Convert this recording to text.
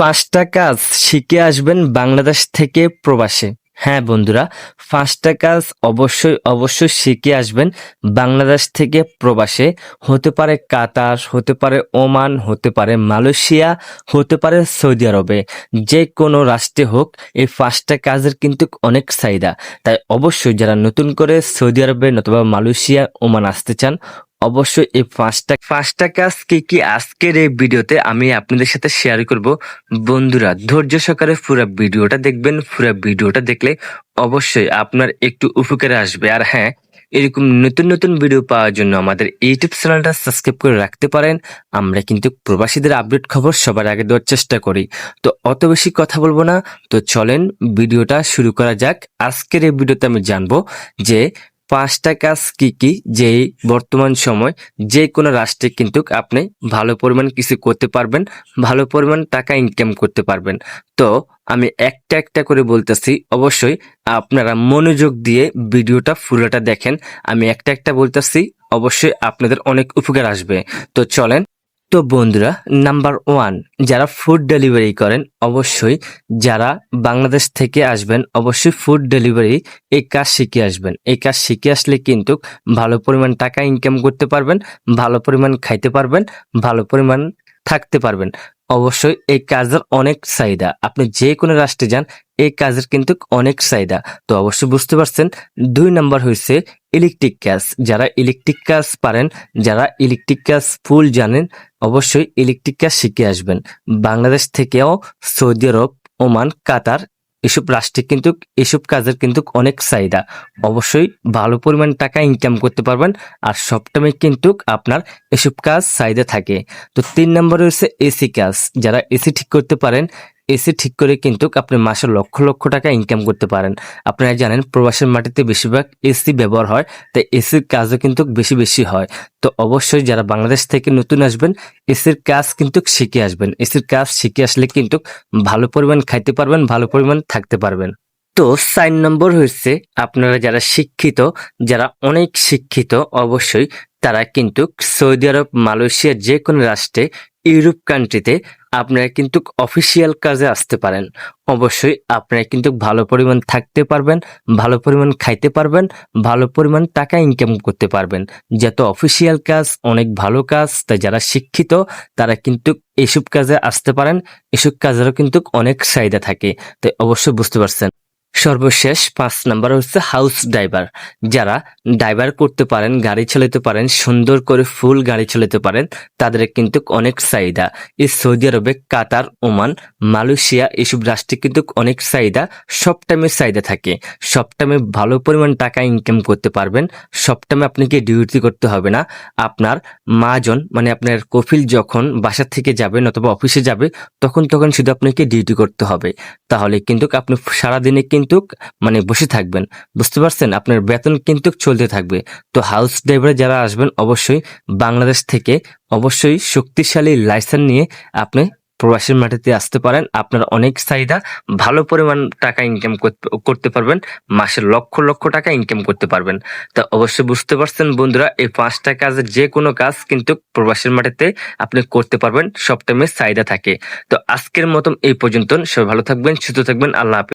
পাঁচটা কাজ শিখে আসবেন বাংলাদেশ থেকে প্রবাসে। হ্যাঁ বন্ধুরা, পাঁচটা কাজ অবশ্যই অবশ্যই শিখে আসবেন বাংলাদেশ থেকে প্রবাসে। হতে পারে কাতার, হতে পারে ওমান, হতে পারে মালয়েশিয়া, হতে পারে সৌদি আরবে। যে কোনো রাষ্ট্রে হোক, এই পাঁচটা কাজের কিন্তু অনেক চাহিদা। তাই অবশ্যই যারা নতুন করে সৌদি আরবে নতুবা মালয়েশিয়া, ওমান আসতে চান অবশ্যই এই পাঁচটা পাঁচটা কাজ কি কি আজকের এই ভিডিওতে আমি আপনাদের সাথে শেয়ার করব। বন্ধুরা, ধৈর্য সহকারে পুরো ভিডিওটা দেখবেন, পুরো ভিডিওটা দেখলে অবশ্যই আপনার একটু উপকারে আসবে। আর হ্যাঁ এরকম নতুন নতুন ভিডিও পাওয়ার জন্য আমাদের ইউটিউব চ্যানেলটা সাবস্ক্রাইব করে রাখতে পারেন। আমরা কিন্তু প্রবাসীদের আপডেট খবর সবার আগে দেওয়ার চেষ্টা করি। তো অত বেশি কথা বলব না। তো চলেন, ভিডিওটা শুরু করা যাক। আজকের এই ভিডিওতে আমি জানব যে পাঁচটা কাজ কি কি যে বর্তমান সময় যে কোনো রাষ্ট্রে কিন্তু আপনি ভালো পরিমাণ কিছু করতে পারবেন, ভালো পরিমাণ টাকা ইনকাম করতে পারবেন। তো আমি একটা একটা করে বলতেছি, অবশ্যই আপনারা মনোযোগ দিয়ে ভিডিওটা পুরোটা দেখেন। আমি একটা একটা বলতেছি, অবশ্যই আপনাদের অনেক উপকার আসবে। তো চলেন তো বন্ধুরা নাম্বার ওয়ান যারা ফুড ডেলিভারি করেন, অবশ্যই যারা বাংলাদেশ থেকে আসবেন, অবশ্যই ফুড ডেলিভারি এই কাজ শিখে আসবেন। এই কাজ শিখে আসলে কিন্তু ভালো পরিমাণ টাকা ইনকাম করতে পারবেন, ভালো পরিমাণ খাইতে পারবেন, ভালো পরিমাণ থাকতে পারবেন। অবশ্যই এই কাজের অনেক চাহিদা। আপনি যে কোনো রাষ্ট্রে যান, এই কাজের কিন্তু অনেক চাহিদা। তো অবশ্যই বুঝতে পারছেন, দুই নাম্বার হয়েছে ইলেকট্রিক কাজ যারা ইলেকট্রিক কাজ পারেন, যারা ইলেকট্রিক কাজ ফুল জানেন অবশ্যই ইলেকট্রিক কাজ শিখে আসবেন। বাংলাদেশ থেকেও সৌদি আরব, ওমান, কাতার এসব রাষ্ট্রে কিন্তু, এসব কাজের কিন্তু অনেক চাহিদা। অবশ্যই ভালো পরিমাণ টাকা ইনকাম করতে পারবেন আর সবটাই কিন্তু আপনার এসব কাজ চাহিদা থাকে। তো তিন নম্বরে রয়েছে এসি কাজ যারা এসি ঠিক করতে পারেন এসি ঠিক করে কিন্তু আপনি মাসে লক্ষ লক্ষ টাকা ইনকাম করতে পারেন। আপনারা জানেন প্রবাসের মাটিতে বেশিরভাগ এসি ব্যবহার হয়, তাই এসির কাজও কিন্তু বেশি বেশি হয়। তো অবশ্যই যারা বাংলাদেশ থেকে নতুন আসবেন, এসির কাজ কিন্তু শিখে আসবেন। এসির কাজ শিখে আসলে কিন্তু ভালো পরিমাণ খাইতে পারবেন, ভালো পরিমাণ থাকতে পারবেন। তো সাইন নম্বর হচ্ছে আপনারা যারা শিক্ষিত, যারা অনেক শিক্ষিত, অবশ্যই তারা কিন্তু সৌদি আরব মালয়েশিয়া যে কোনো রাষ্ট্রে, ইউরোপ কান্ট্রিতে আপনারা কিন্তু অফিসিয়াল কাজে আসতে পারেন। অবশ্যই আপনারা কিন্তু ভালো পরিমাণ থাকতে পারবেন, ভালো পরিমাণ খাইতে পারবেন, ভালো পরিমাণ টাকা ইনকাম করতে পারবেন। যত অফিসিয়াল কাজ, অনেক ভালো কাজ তাই যারা শিক্ষিত, তারা কিন্তু এসব কাজে আসতে পারেন। এসব কাজেরও কিন্তু অনেক চাহিদা থাকে। তাই অবশ্যই বুঝতে পারছেন। সর্বশেষ পাঁচ নাম্বার হচ্ছে হাউস ড্রাইভার যারা ড্রাইভার করতে পারেন, গাড়ি চালাতে পারেন, সুন্দর করে ফুল গাড়ি চালাতে পারেন, তাদের কিন্তু অনেক চাহিদা। এই সৌদি আরবে, কাতার, ওমান, মালয়েশিয়া এসব রাষ্ট্রে কিন্তু অনেক চাহিদা, সব টাইমে চাহিদা থাকে। সব টাইমে ভালো পরিমাণ টাকা ইনকাম করতে পারবেন, সব টাইমে আপনাকে ডিউটি করতে হবে না। আপনার মাজন মানে আপনার কফিল যখন বাসা থেকে যাবেন অথবা অফিসে যাবে তখন তখন শুধু আপনাকে ডিউটি করতে হবে। তাহলে কিন্তু আপনি সারাদিনে কিন্তু মানে বসে থাকবেন। বুঝতে পারছেন? আপনার বেতন কিন্তু চলতে থাকবে। তো হাউস ড্রাইভারে যারা আসবেন, অবশ্যই বাংলাদেশ থেকে অবশ্যই শক্তিশালী লাইসেন্স নিয়ে আপনি প্রবাসীর মাটিতে আসতে পারেন। আপনার অনেক চাহিদা, ভালো পরিমাণ টাকা ইনকাম করতে পারবেন। মাসে লক্ষ লক্ষ টাকা ইনকাম করতে পারবেন। তা অবশ্যই বুঝতে পারছেন বন্ধুরা, এই পাঁচটা কাজের যে কোনো কাজ কিন্তু প্রবাসীর মাটিতে আপনি করতে পারবেন। সব টাইমে চাহিদা থাকে। তো আজকের মতন এই পর্যন্ত সবাই ভালো থাকবেন, সুস্থ থাকবেন। আল্লাহ হাফেজ।